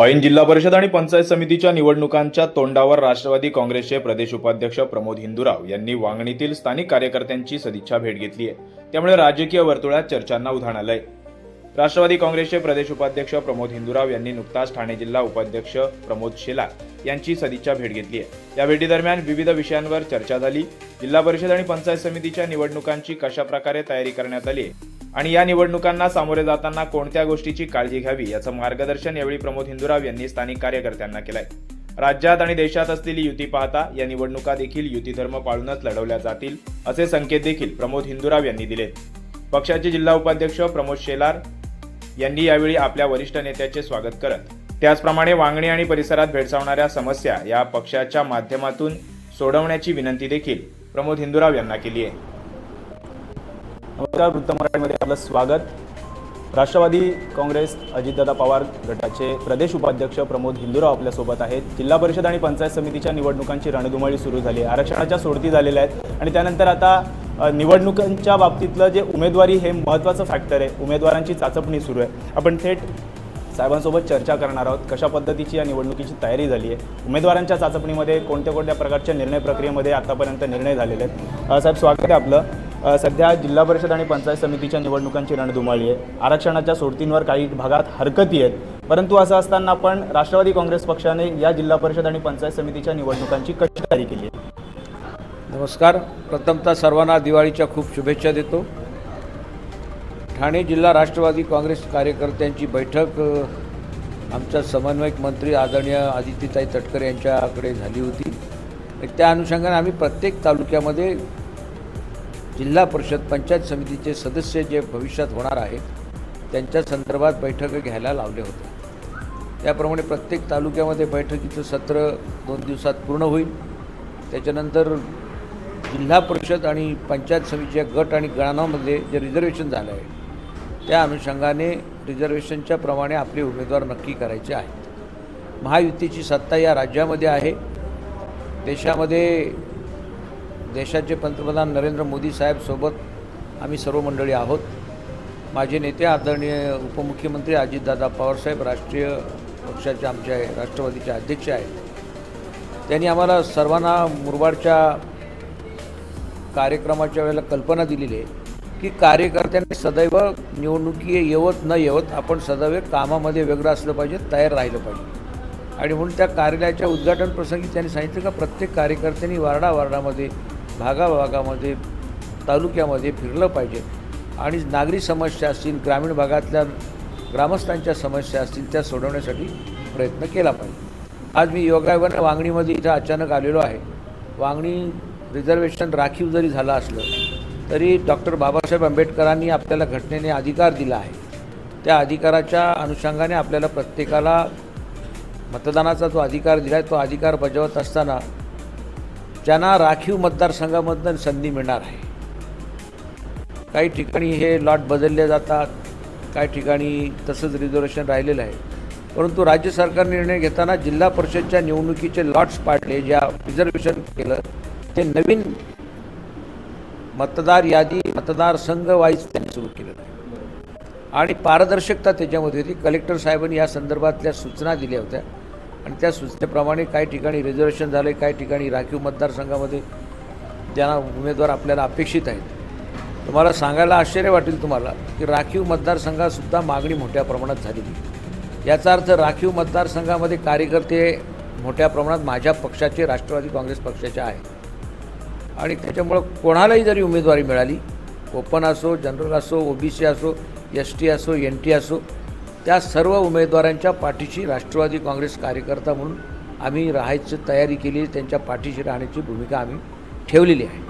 ऐन जिल्हा परिषद आणि पंचायत समितीच्या निवडणुकांच्या तोंडावर राष्ट्रवादी काँग्रेसचे प्रदेश उपाध्यक्ष प्रमोद हिंदुराव यांनी वांगणीतील स्थानिक कार्यकर्त्यांची सदिच्छा भेट घेतली आहे. त्यामुळे राजकीय वर्तुळात चर्चांना उधाण आलंय. राष्ट्रवादी काँग्रेसचे प्रदेश उपाध्यक्ष प्रमोद हिंदुराव यांनी नुकताच ठाणे जिल्हा उपाध्यक्ष प्रमोद शेलार यांची सदिच्छा भेट घेतली आहे. या भेटीदरम्यान विविध विषयांवर चर्चा झाली. जिल्हा परिषद आणि पंचायत समितीच्या निवडणुकांची कशा प्रकारे तयारी करण्यात आली आहे आणि या निवडणुकांना सामोरे जाताना कोणत्या गोष्टीची काळजी घ्यावी याचं मार्गदर्शन यावेळी प्रमोद हिंदुराव यांनी स्थानिक कार्यकर्त्यांना केलंय. राज्यात आणि देशात असलेली युती पाहता या निवडणुका देखील युती धर्म पाळूनच लढवल्या जातील असे संकेत देखील प्रमोद हिंदुराव यांनी दिले पक्षाचे जिल्हा उपाध्यक्ष प्रमोद शेलार यांनी यावेळी आपल्या वरिष्ठ नेत्याचे स्वागत करत त्याचप्रमाणे वांगणी आणि परिसरात भेडसावणाऱ्या समस्या या पक्षाच्या माध्यमातून सोडवण्याची विनंती देखील प्रमोद हिंदुराव यांना केली आहे. नमस्कार वृत्त मराठीमध्ये आपलं स्वागत. राष्ट्रवादी काँग्रेस अजितदादा पवार गटाचे प्रदेश उपाध्यक्ष प्रमोद हिंदुराव आपल्यासोबत आहेत. जिल्हा परिषद आणि पंचायत समितीच्या निवडणुकांची रणधुमाळी सुरू झाली आहे. आरक्षणाच्या सोडती झालेल्या आहेत. आणि त्यानंतर आता निवडणुकांच्या बाबतीतलं जे उमेदवारी हे महत्त्वाचं फॅक्टर आहे. उमेदवारांची चाचपणी सुरू आहे. आपण थेट साहेबांसोबत चर्चा करणार आहोत. कशा पद्धतीची या निवडणुकीची तयारी झाली आहे? उमेदवारांच्या चाचपणीमध्ये कोणत्या कोणत्या प्रकारच्या निर्णय प्रक्रियेमध्ये आतापर्यंत निर्णय झालेले आहेत? साहेब स्वागत आहे आपलं. सध्या जिल्हा परिषद आणि पंचायत समितीच्या निवडणुकांची रणधुमाळी आहे. आरक्षणाच्या सोडतींवर काही भागात हरकती आहेत. परंतु असं असताना पण राष्ट्रवादी काँग्रेस पक्षाने या जिल्हा परिषद आणि पंचायत समितीच्या निवडणुकांची कशी तयारी केली आहे. नमस्कार. प्रथमतः सर्वांना दिवाळीच्या खूप शुभेच्छा देतो. ठाणे जिल्हा राष्ट्रवादी काँग्रेस कार्यकर्त्यांची बैठक आमच्या समन्वयक मंत्री आदरणीय आदित्यताई तटकरे यांच्याकडे झाली होती. त्या अनुषंगाने आम्ही प्रत्येक तालुक्यामध्ये जिल्हा परिषद पंचायत समितीचे सदस्य जे भविष्यात होणार आहेत त्यांच्या संदर्भात बैठक घ्यायला लावले होते. त्याप्रमाणे प्रत्येक तालुक्यामध्ये बैठकीचं सत्र दोन दिवसात पूर्ण होईल. त्याच्यानंतर जिल्हा परिषद आणि पंचायत समितीच्या गट आणि गणांमध्ये जे रिझर्वेशन झालं आहे त्या अनुषंगाने रिझर्वेशनच्या प्रमाणे आपले उमेदवार नक्की करायचे आहेत. महायुतीची सत्ता या राज्यामध्ये आहे. देशामध्ये देशाचे पंतप्रधान नरेंद्र मोदी साहेबसोबत आम्ही सर्व मंडळी आहोत. माझे नेते आदरणीय उपमुख्यमंत्री अजितदादा पवारसाहेब राष्ट्रीय पक्षाचे आमचे आहे राष्ट्रवादीचे अध्यक्ष आहेत. त्यांनी आम्हाला सर्वांना मुरबाडच्या कार्यक्रमाच्या वेळेला कल्पना दिलेली आहे की कार्यकर्त्यांनी सदैव निवडणुकी येवत न येवत आपण सदैव कामामध्ये वेगळं असलं पाहिजे तयार राहिलं पाहिजे. आणि म्हणून त्या कार्यालयाच्या उद्घाटन प्रसंगी त्यांनी सांगितलं का प्रत्येक कार्यकर्त्यांनी वार्डा वार्डामध्ये भागाभागामध्ये तालुक्यामध्ये फिरलं पाहिजे. आणि नागरी समस्या असतील ग्रामीण भागातल्या ग्रामस्थांच्या समस्या असतील त्या सोडवण्यासाठी प्रयत्न केला पाहिजे. आज मी योगायोगानं वांगणीमध्ये इथं अचानक आलेलो आहे. वांगणी रिझर्वेशन राखीव जरी झालं असलं तरी डॉक्टर बाबासाहेब आंबेडकरांनी आपल्याला घटनेने अधिकार दिला आहे. त्या अधिकाराच्या अनुषंगाने आपल्याला प्रत्येकाला मतदानाचा जो अधिकार दिला आहे तो अधिकार बजावत असताना ज्यांना राखीव मतदारसंघामधनं संधी मिळणार आहे. काही ठिकाणी हे लॉट बदलले जातात काही ठिकाणी तसंच रिझर्वेशन राहिलेलं आहे. परंतु राज्य सरकार निर्णय घेताना जिल्हा परिषदच्या निवडणुकीचे लॉट्स पाडले ज्या रिझर्वेशन केलं ते नवीन मतदार यादी मतदारसंघ वाईज त्यांनी सुरू केलेलं आहे. आणि पारदर्शकता त्याच्यामध्ये होती. कलेक्टर साहेबांनी या संदर्भातल्या सूचना दिल्या होत्या. आणि त्या सूचनेप्रमाणे काही ठिकाणी रिझर्वेशन झाले काही ठिकाणी राखीव मतदारसंघामध्ये ज्यांना उमेदवार आपल्याला अपेक्षित आहेत. तुम्हाला सांगायला आश्चर्य वाटेल तुम्हाला की राखीव मतदारसंघातसुद्धा मागणी मोठ्या प्रमाणात झालेली याचा अर्थ राखीव मतदारसंघामध्ये कार्यकर्ते मोठ्या प्रमाणात माझ्या पक्षाचे राष्ट्रवादी काँग्रेस पक्षाचे आहेत. आणि त्याच्यामुळं कोणालाही जरी उमेदवारी मिळाली ओपन असो जनरल असो ओबीसी असो एस टी असो एन टी असो त्या सर्व उमेदवारांच्या पाठीशी राष्ट्रवादी काँग्रेस कार्यकर्ता म्हणून आम्ही राहायची तयारी केली. त्यांच्या पाठीशी राहण्याची भूमिका आम्ही ठेवलेली आहे.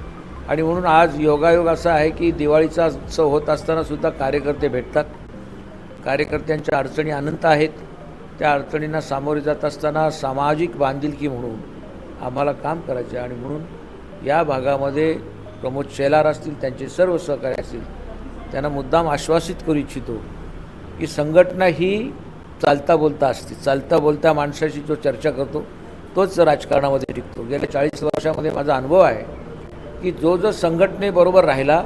आणि म्हणून आज योगायोग असा आहे की दिवाळीचा उत्सव होत असतानासुद्धा कार्यकर्ते भेटतात. कार्यकर्त्यांच्या अडचणी अनंत आहेत. त्या अडचणींना सामोरे जात असताना सामाजिक बांधिलकी म्हणून आम्हाला काम करायचे आणि म्हणून या भागामध्ये प्रमोद शेलार असतील त्यांचे सर्व सहकारी असतील त्यांना मुद्दाम आश्वासित करू इच्छितो. की संघटना ही चालता बोलता असते. चालता बोलता माणसाशी जो चर्चा करतो तोच राजकारणामध्ये टिकतो. गेल्या चाळीस वर्षामध्ये माझा अनुभव आहे की जो जो संघटनेबरोबर राहिला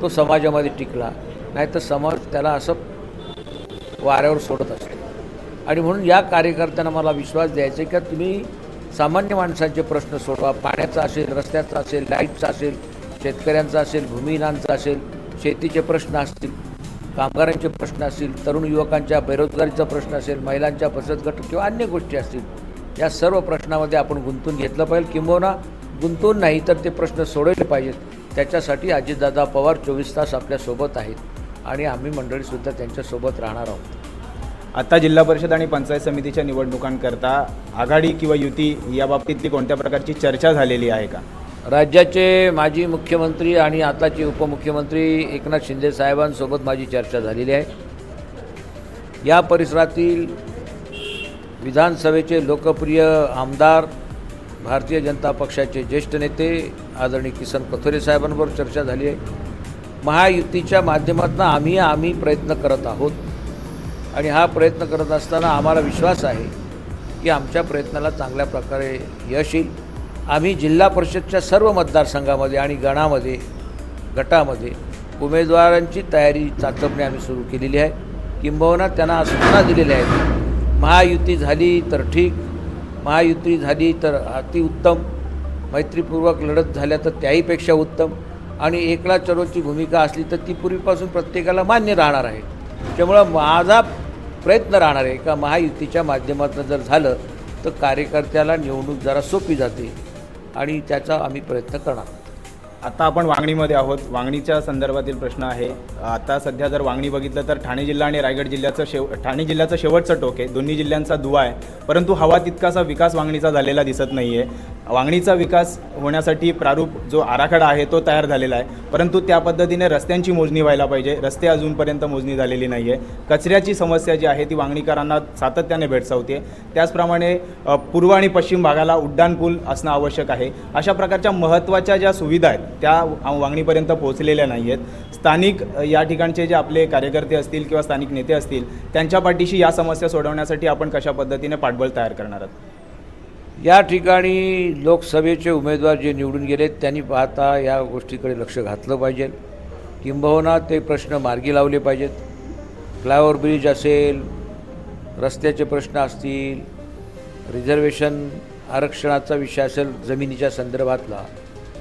तो समाजामध्ये टिकला. नाही तर समाज त्याला असं वाऱ्यावर सोडत असतो. आणि म्हणून या कार्यकर्त्यांना मला विश्वास द्यायचा आहे का तुम्ही सामान्य माणसांचे प्रश्न सोडवा. पाण्याचा असेल रस्त्याचा असेल लाईटचा असेल शेतकऱ्यांचा असेल भूमिहीनांचा असेल शेतीचे प्रश्न असतील कामगारांचे प्रश्न असतील तरुण युवकांच्या बेरोजगारीचा प्रश्न असेल महिलांच्या बचत गट किंवा अन्य गोष्टी असतील या सर्व प्रश्नामध्ये आपण गुंतून घेतलं पाहिजे. किंबहुना गुंतून नाही तर ते प्रश्न सोडवले पाहिजेत. त्याच्यासाठी अजितदादा पवार चोवीस तास आपल्यासोबत आहेत आणि आम्ही मंडळीसुद्धा त्यांच्यासोबत राहणार आहोत. आता जिल्हा परिषद आणि पंचायत समितीच्या निवडणुकांकरता आघाडी किंवा युती या बाबतीतली कोणत्या प्रकारची चर्चा झालेली आहे का? राज्याचे माजी मुख्यमंत्री आणि आताचे उपमुख्यमंत्री एकनाथ शिंदे साहेबांसोबत माझी चर्चा झालेली आहे. या परिसरातील विधानसभेचे लोकप्रिय आमदार भारतीय जनता पक्षाचे ज्येष्ठ नेते आदरणीय किसन कथोरे साहेबांबरोबर चर्चा झाली आहे. महायुतीच्या माध्यमातून आम्ही आम्ही प्रयत्न करत आहोत आणि हा प्रयत्न करत असताना आम्हाला विश्वास आहे की आमच्या प्रयत्नाला चांगल्या प्रकारे यश येईल. आम्ही जिल्हा परिषदच्या सर्व मतदारसंघामध्ये आणि गणामध्ये गटामध्ये उमेदवारांची तयारी चाचपणी आम्ही सुरू केलेली आहे. किंबहुना त्यांना सूचना दिलेल्या आहेत. महायुती झाली तर ठीक महायुती झाली तर अतिउत्तम मैत्रीपूर्वक लढत झाल्या तर त्याहीपेक्षा उत्तम आणि एकला चरोची भूमिका असली तर ती पूर्वीपासून प्रत्येकाला मान्य राहणार आहे. त्यामुळं माझा प्रयत्न राहणार आहे का महायुतीच्या माध्यमातून जर झालं तर कार्यकर्त्याला निवडणूक जरा सोपी जाते. आणि त्याचा आम्ही प्रयत्न करणार. आता आपण वांगणीमध्ये आहोत. वांगणीच्या संदर्भातील प्रश्न आहे. आता सध्या जर वांगणी बघितलं तर ठाणे जिल्हा आणि रायगड जिल्ह्याचं शेव ठाणे जिल्ह्याचं शेवटचं टोक आहे. दोन्ही जिल्ह्यांचा दुवा आहे. परंतु हवा तितकासा विकास वांगणीचा झालेला दिसत नाही आहे वांगणीचा विकास होण्यासाठी प्रारूप जो आराखडा आहे तो तयार झालेला आहे. परंतु त्या पद्धतीने रस्त्यांची मोजणी व्हायला पाहिजे. रस्ते अजूनपर्यंत मोजणी झालेली नाही आहे कचऱ्याची समस्या जी आहे ती वांगणीकरांना सातत्याने भेडसावते त्याचप्रमाणे पूर्व आणि पश्चिम भागाला उड्डाणपूल असणं आवश्यक आहे. अशा प्रकारच्या महत्त्वाच्या ज्या सुविधा आहेत त्या वांगणीपर्यंत पोहोचलेल्या नाही आहेत स्थानिक या ठिकाणचे जे आपले कार्यकर्ते असतील किंवा स्थानिक नेते असतील त्यांच्या पाठीशी या समस्या सोडवण्यासाठी आपण कशा पद्धतीने पाठबळ तयार करणार आहात? या ठिकाणी लोकसभेचे उमेदवार जे निवडून गेलेत त्यांनी पाहता या गोष्टीकडे लक्ष घातलं पाहिजे. किंबहुना ते प्रश्न मार्गी लावले पाहिजेत. फ्लायओव्हर ब्रिज असेल रस्त्याचे प्रश्न असतील रिझर्वेशन आरक्षणाचा विषय असेल जमिनीच्या संदर्भातला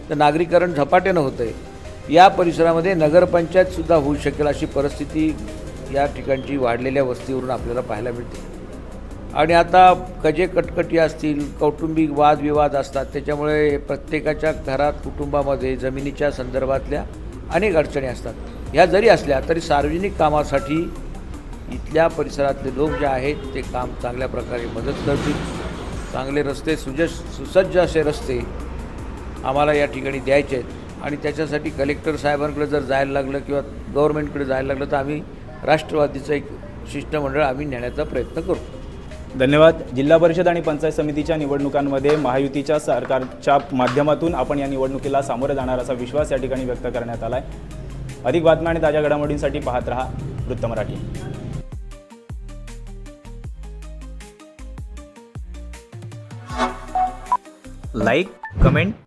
तर नागरीकरण झपाट्यानं होतं आहे या परिसरामध्ये नगरपंचायतसुद्धा होऊ शकेल अशी परिस्थिती या ठिकाणची वाढलेल्या वस्तीवरून आपल्याला पाहायला मिळते. आणि आता कजे कटकटी असतील कौटुंबिक वादविवाद असतात त्याच्यामुळे प्रत्येकाच्या घरात कुटुंबामध्ये जमिनीच्या संदर्भातल्या अनेक अडचणी असतात. ह्या जरी असल्या तरी सार्वजनिक कामासाठी इथल्या परिसरातले लोक जे आहेत ते काम चांगल्या प्रकारे मदत करतील. चांगले रस्ते सुज सुसज्ज असे रस्ते आम्हाला या ठिकाणी द्यायचे आहेत. आणि त्याच्यासाठी कलेक्टर साहेबांकडे जर जायला लागलं किंवा गव्हर्नमेंटकडे जायला लागलं तर आम्ही राष्ट्रवादीचं एक शिष्टमंडळ आम्ही नेण्याचा प्रयत्न करू. धन्यवाद. जिल्हा परिषद आणि पंचायत समितीच्या निवडणुकांमध्ये महायुतीच्या सरकारच्या माध्यमातून आपण या निवडणुकीला सामोरं जाणार असा विश्वास या ठिकाणी व्यक्त करण्यात आला आहे अधिक बातम्या आणि ताज्या घडामोडींसाठी पाहत रहा वृत्त मराठी. like, comment,